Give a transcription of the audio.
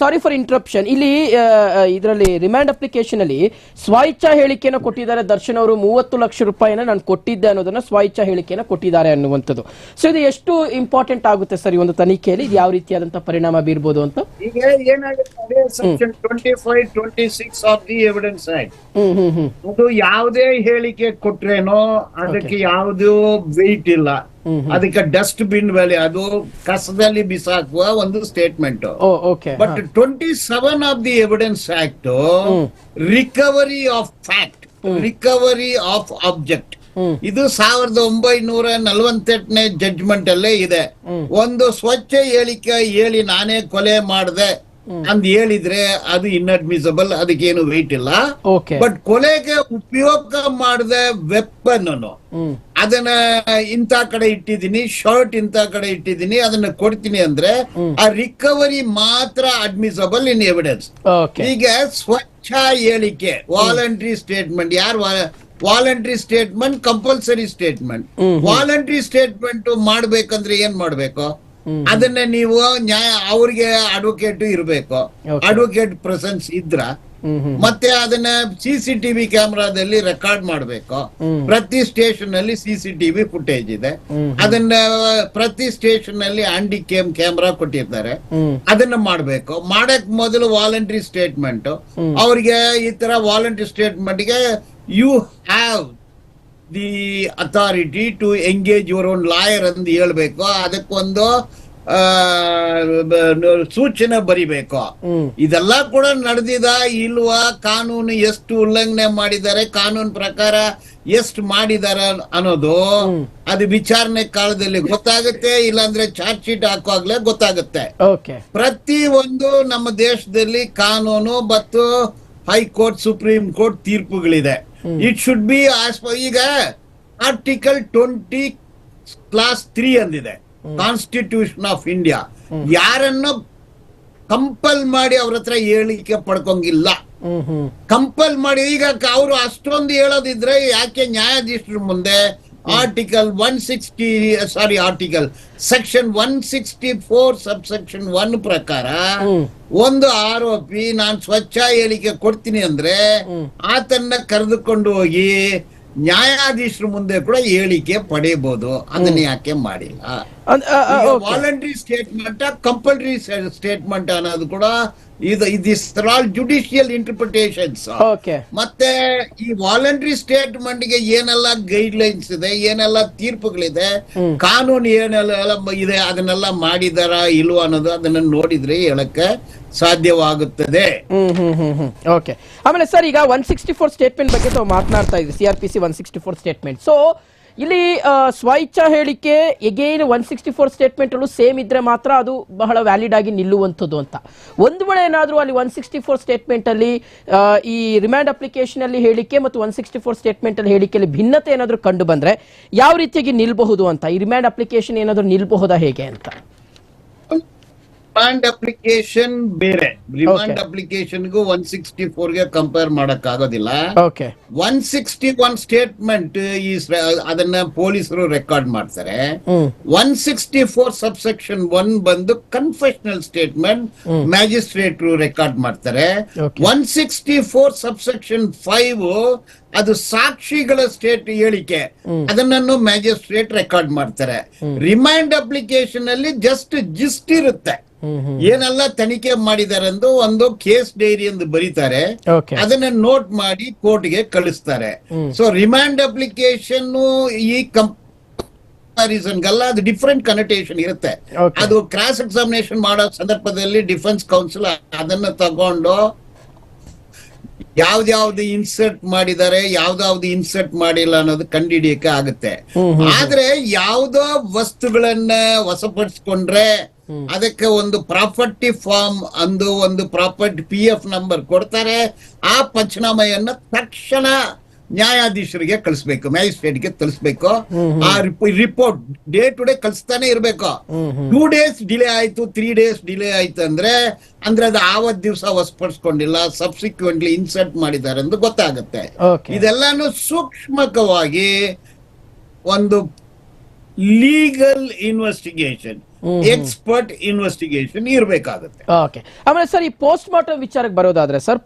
Sorry for interruption ಇಲ್ಲಿ ಇದರಲ್ಲಿ remand application ಅಲ್ಲಿ ಸ್ವಇಚ್ಛಾ ಹೇಳಿಕೆಯನ್ನು ಕೊಟ್ಟಿದ್ದಾರೆ ದರ್ಶನ್ ಅವರು. ಮೂವತ್ತು ಲಕ್ಷ ರೂಪಾಯಿನ ನಾನು ಕೊಟ್ಟಿದ್ದೆ ಅನ್ನೋದನ್ನ ಸ್ವಇಚ್ಛಾ ಹೇಳಿಕೆಯನ್ನು ಕೊಟ್ಟಿದ್ದಾರೆ ಅನ್ನುವಂಥದ್ದು. ಸೊ ಇದು ಎಷ್ಟು ಇಂಪಾರ್ಟೆಂಟ್ ಆಗುತ್ತೆ ಸರ್ ಈ ಒಂದು ತನಿಖೆಯಲ್ಲಿ? ಇದು ಯಾವ ರೀತಿಯಾದಂತಹ ಪರಿಣಾಮ ಬೀರ್ಬೋದು ಅಂತ? ಈಗ ಏನಾಗುತ್ತೆ ಅದು ಯಾವುದೇ ಹೇಳಿಕೆ ಕೊಟ್ರೇನೋ ಅದಕ್ಕೆ ಯಾವುದು ವೆಯ್ಟ್ ಇಲ್ಲ. ಅದಕ್ಕೆ ಡಸ್ಟ್ ಬಿನ್ ವ್ಯಾಲಿ ಅದು ಕಸದಲ್ಲಿ ಬಿಸಾಕುವ ಒಂದು statement but twenty seven of the evidence act recovery of fact recovery of object ಇದು ಸಾವಿರದ ಒಂಬೈನೂರ ನಲವತ್ತೆಂಟನೇ ಜಡ್ಜ್ಮೆಂಟ್ ಅಲ್ಲೇ ಇದೆ. ಒಂದು ಸ್ವಚ್ಛ ಹೇಳಿಕೆ ಹೇಳಿ ನಾನೇ ಕೊಲೆ ಮಾಡಿದೆ. ಅಂತ ಹೇಳಿದ್ರೆ ಅದು ಇನ್ಅಡ್ಮಿಸಬಲ್ ಅದಕ್ಕೇನು ವೆಯ್ಟ್ ಇಲ್ಲ. ಬಟ್ ಕೊಲೆಗೆ ಉಪಯೋಗ ಮಾಡಿದ ವೆಪನ್ ಅನ್ನು ಅದನ್ನ ಇಂತ ಕಡೆ ಇಟ್ಟಿದ್ದೀನಿ ಶರ್ಟ್ ಇಂತ ಕಡೆ ಇಟ್ಟಿದ್ದೀನಿ ಅದನ್ನ ಕೊಡ್ತೀನಿ ಅಂದ್ರೆ ಆ ರಿಕವರಿ ಮಾತ್ರ ಅಡ್ಮಿಸಬಲ್ ಇನ್ ಎವಿಡೆನ್ಸ್ ಈಗ ಸ್ವಚ್ಛ ಹೇಳಿಕೆ ವಾಲಂಟ್ರಿ ಸ್ಟೇಟ್ಮೆಂಟ್ ಯಾರು voluntary statement compulsory statement voluntary statement ಮಾಡ್ಬೇಕಂದ್ರೆ ಏನ್ ಮಾಡ್ಬೇಕು. ಅದನ್ನ ನೀವು ನ್ಯಾಯ ಅವ್ರಿಗೆ ಅಡ್ವೊಕೇಟ್ ಇರಬೇಕು. ಅಡ್ವೊಕೇಟ್ ಪ್ರೆಸೆನ್ಸ್ ಇದ್ರ ಮತ್ತೆ ಅದನ್ನ ಸಿ ಸಿ ಟಿವಿ ಕ್ಯಾಮ್ರಾದಲ್ಲಿ ರೆಕಾರ್ಡ್ ಮಾಡ್ಬೇಕು ಪ್ರತಿ ಸ್ಟೇಷನ್ ಅಲ್ಲಿ ಸಿ ಸಿ ಟಿವಿ ಫುಟೇಜ್ ಇದೆ ಅದನ್ನ ಪ್ರತಿ ಸ್ಟೇಷನ್ ಅಲ್ಲಿ ಆಂಡಿ ಕೇಮ್ ಕ್ಯಾಮ್ರಾ ಕೊಟ್ಟಿರ್ತಾರೆ ಅದನ್ನ ಮಾಡ್ಬೇಕು. ಮಾಡಕ್ ಮೊದಲು ವಾಲಂಟ್ರಿ ಸ್ಟೇಟ್ಮೆಂಟ್. ಅವ್ರಿಗೆ ಈ ತರ voluntary ಸ್ಟೇಟ್ಮೆಂಟ್ಗೆ you have the authority to engage your own lawyer ಅಂತ ಹೇಳ್ಬೇಕು. ಅದಕ್ಕೊಂದು ಸೂಚನೆ ಬರಿಬೇಕು. ಇದೆಲ್ಲ ಕೂಡ ನಡೆದಿದ ಇಲ್ವಾ ಕಾನೂನು ಎಷ್ಟು ಉಲ್ಲಂಘನೆ ಮಾಡಿದ್ದಾರೆ ಕಾನೂನು ಪ್ರಕಾರ ಎಷ್ಟು ಮಾಡಿದಾರೆ ಅನ್ನೋದು ಅದು ವಿಚಾರಣೆ ಕಾಲದಲ್ಲಿ ಗೊತ್ತಾಗುತ್ತೆ ಇಲ್ಲಾಂದ್ರೆ ಚಾರ್ಜ್ ಶೀಟ್ ಹಾಕುವಾಗ್ಲೇ ಗೊತ್ತಾಗುತ್ತೆ. ಪ್ರತಿ ಒಂದು ನಮ್ಮ ದೇಶದಲ್ಲಿ ಕಾನೂನು ಮತ್ತು ಹೈಕೋರ್ಟ್ ಸುಪ್ರೀಂ ಕೋರ್ಟ್ ತೀರ್ಪುಗಳಿದೆ. ಇಟ್ ಶುಡ್ ಬಿ ಆಸ್ ಈಗ ಆರ್ಟಿಕಲ್ ಟ್ವೆಂಟಿ ಕ್ಲಾಸ್ ತ್ರೀ ಅಂದಿದೆ. ಕಾನ್ಸ್ಟಿಟ್ಯೂಷನ್ ಆಫ್ ಇಂಡಿಯಾ ಯಾರನ್ನ ಕಂಪಲ್ ಮಾಡಿ ಅವ್ರ ಹತ್ರ ಹೇಳಿಕೆ ಪಡ್ಕೊಂಗಿಲ್ಲ. ಕಂಪಲ್ ಮಾಡಿ ಈಗ ಅವರು ಅಷ್ಟೊಂದು ಹೇಳೋದಿದ್ರೆ ಯಾಕೆ ನ್ಯಾಯಾಧೀಶರ ಮುಂದೆ article one sixty sorry article section one sixty four subsection one ಪ್ರಕಾರ ಒಂದು ಆರೋಪಿ ನಾನ್ ಸ್ವಚ್ಛ ಹೇಳಿಕೆ ಕೊಡ್ತೀನಿ ಅಂದ್ರೆ. ಆತನ್ನ ಕರೆದುಕೊಂಡು ಹೋಗಿ ನ್ಯಾಯಾಧೀಶರ ಮುಂದೆ ಕೂಡ ಹೇಳಿಕೆ ಪಡೆಯಬಹುದು. ಅದನ್ನ ಯಾಕೆ ಮಾಡಿಲ್ಲ. ವಾಲಂಟ್ರಿ ಸ್ಟೇಟ್ಮೆಂಟ್ ಕಂಪಲ್ಸರಿ ಸ್ಟೇಟ್ಮೆಂಟ್ ಅನ್ನೋದು ಕೂಡ ಇದು this all judicial interpretations okay ಮತ್ತೆ ಈ ವಾಲಂಟ್ರಿ ಸ್ಟೇಟ್ಮೆಂಟ್ಗೆ ಏನೆಲ್ಲ ಗೈಡ್ ಲೈನ್ಸ್ ಇದೆ ಏನೆಲ್ಲ ತೀರ್ಪುಗಳಿದೆ. ಕಾನೂನು ಏನೆಲ್ಲ ಇದೆ ಅದನ್ನೆಲ್ಲ ಮಾಡಿದಾರ ಇಲ್ವ ಅನ್ನೋದು ಅದನ್ನ ನೋಡಿದ್ರೆ ಹೇಳಕ್ಕೆ ಸಾಧ್ಯವಾಗುತ್ತದೆ. ಓಕೆ ಆಮೇಲೆ ಸರ್ ಈಗ ಒನ್ ಸಿಕ್ಸ್ಟಿ ಫೋರ್ ಸ್ಟೇಟ್ಮೆಂಟ್ ಬಗ್ಗೆ ತಾವು ಮಾತನಾಡ್ತಾ ಇದ್ರಿ C R P C one sixty four statement so ಇಲ್ಲಿ ಸ್ವಇಚ್ಛ ಹೇಳಿಕೆ again one sixty four statement same ಇದ್ರೆ ಮಾತ್ರ ಅದು ಬಹಳ ವ್ಯಾಲಿಡ್ ಆಗಿ ನಿಲ್ಲುವಂಥದ್ದು ಅಂತ. ಒಂದು ವೇಳೆ ಏನಾದರೂ ಅಲ್ಲಿ ಒನ್ ಸಿಕ್ಸ್ಟಿ ಫೋರ್ ಸ್ಟೇಟ್ಮೆಂಟ್ ಅಲ್ಲಿ ಈ ರಿಮ್ಯಾಂಡ್ ಅಪ್ಲಿಕೇಶನ್ ಅಲ್ಲಿ ಹೇಳಿಕೆ ಮತ್ತು ಒನ್ ಸಿಕ್ಸ್ಟಿ ಫೋರ್ ಸ್ಟೇಟ್ಮೆಂಟ್ ಅಲ್ಲಿ ಹೇಳಿಕೆಯಲ್ಲಿ ಭಿನ್ನತೆ ಏನಾದರೂ ಕಂಡು ಬಂದರೆ ಯಾವ ರೀತಿಯಾಗಿ ನಿಲ್ಬಹುದು ಅಂತ? ಈ ರಿಮ್ಯಾಂಡ್ ಅಪ್ಲಿಕೇಶನ್ ಏನಾದರೂ ನಿಲ್ಲಬಹುದಾ ಹೇಗೆ ಅಂತ? ರಿಮಾಂಡ್ ಅಪ್ಲಿಕೇಶನ್ ಬೇರೆ. Remand Okay. ಅಪ್ಲಿಕೇಶನ್ ಗೂ ಒನ್ ಸಿಕ್ಸ್ಟಿ ಫೋರ್ಗೆ ಕಂಪೇರ್ ಮಾಡಕ್ ಆಗೋದಿಲ್ಲ ಒನ್ ಸಿಕ್ಸ್ಟಿ ಒನ್ ಸ್ಟೇಟ್ಮೆಂಟ್ ಈ ಅದನ್ನ ಪೊಲೀಸರು ರೆಕಾರ್ಡ್ ಮಾಡ್ತಾರೆ. One sixty four subsection one ಬಂದು ಕನ್ಫೆಷನಲ್ ಸ್ಟೇಟ್ಮೆಂಟ್ ಮ್ಯಾಜಿಸ್ಟ್ರೇಟ್ ರೆಕಾರ್ಡ್ ಮಾಡ್ತಾರೆ. One sixty four subsection five ಅದು ಸಾಕ್ಷಿಗಳ ಸ್ಟೇಟ್ ಹೇಳಿಕೆ. ಅದನ್ನು ಮ್ಯಾಜಿಸ್ಟ್ರೇಟ್ ರೆಕಾರ್ಡ್ ಮಾಡ್ತಾರೆ. ರಿಮೈಂಡ್ ಅಪ್ಲಿಕೇಶನ್ ಅಲ್ಲಿ ಜಸ್ಟ್ ಜಿಸ್ಟ್ ಇರುತ್ತೆ. ಏನೆಲ್ಲ ತನಿಖೆ ಮಾಡಿದ್ದಾರೆ ಎಂದು ಒಂದು ಕೇಸ್ ಡೈರಿ ಎಂದು ಬರೀತಾರೆ. ಅದನ್ನ ನೋಟ್ ಮಾಡಿ ಕೋರ್ಟ್ಗೆ ಕಳಿಸ್ತಾರೆ. ಸೊ ರಿಮ್ಯಾಂಡ್ ಅಪ್ಲಿಕೇಶನ್ ಈ ಕಂಪಾರಿಸನ್ಗೆಲ್ಲ ಅದು ಡಿಫ್ರೆಂಟ್ ಕನಟೇಷನ್ ಇರುತ್ತೆ. ಅದು ಕ್ರಾಸ್ ಎಕ್ಸಾಮಿನೇಷನ್ ಮಾಡೋ ಸಂದರ್ಭದಲ್ಲಿ ಡಿಫೆನ್ಸ್ ಕೌನ್ಸಿಲ್ ಅದನ್ನ ತಗೊಂಡು ಯಾವ್ದ್ಯಾವ್ದು ಇನ್ಸರ್ಟ್ ಮಾಡಿದ್ದಾರೆ ಯಾವ್ದಾವ್ದು ಇನ್ಸರ್ಟ್ ಮಾಡಿಲ್ಲ ಅನ್ನೋದು ಕಂಡಿಡಿಯಕ್ಕೆ ಆಗುತ್ತೆ. ಆದ್ರೆ ಯಾವ್ದೋ ವಸ್ತುಗಳನ್ನ ವಶಪಡಿಸ್ಕೊಂಡ್ರೆ ಅದಕ್ಕೆ ಒಂದು ಪ್ರಾಪರ್ಟಿ ಫಾರ್ಮ್ ಅಂದು ಒಂದು ಪ್ರಾಪರ್ಟಿ ಪಿ ಎಫ್ ನಂಬರ್ ಕೊಡ್ತಾರೆ. ಆ ಪಂಚನಾಮೆಯನ್ನ ತಕ್ಷಣ ನ್ಯಾಯಾಧೀಶರಿಗೆ ಕಳಿಸ್ಬೇಕು ಮ್ಯಾಜಿಸ್ಟ್ರೇಟ್ಗೆ ಕಳಿಸ್ಬೇಕು ಆ ರಿಪೋರ್ಟ್ ಡೇ ಟು ಡೇ ಕಳಿಸ್ತಾನೆ ಇರ್ಬೇಕು. ಟೂ ಡೇಸ್ ಡಿಲೇ ಆಯ್ತು ತ್ರೀ ಡೇಸ್ ಡಿಲೇ ಆಯ್ತು ಅಂದ್ರೆ ಅಂದ್ರೆ ಅದು ಆವತ್ ದಿವಸ ವಶಪಡಿಸ್ಕೊಂಡಿಲ್ಲ ಸಬ್ಸಿಕ್ವೆಂಟ್ಲಿ ಇನ್ಸರ್ಟ್ ಮಾಡಿದ್ದಾರೆ ಅಂತ ಗೊತ್ತಾಗುತ್ತೆ. ಇದೆಲ್ಲಾನು ಸೂಕ್ಷ್ಮಕವಾಗಿ ಒಂದು ಲೀಗಲ್ ಇನ್ವೆಸ್ಟಿಗೇಷನ್ ಎಕ್ಸ್ಪರ್ಟ್ ಇನ್ವೆಸ್ಟಿಗೇಷನ್ ಇರಬೇಕಾಗುತ್ತೆ. ಆಮೇಲೆ ಸರ್ ಈ ಪೋಸ್ಟ್ ಮಾರ್ಟಮ್ ವಿಚಾರಕ್ಕೆ ಬರೋದಾದ್ರೆ ಸರ್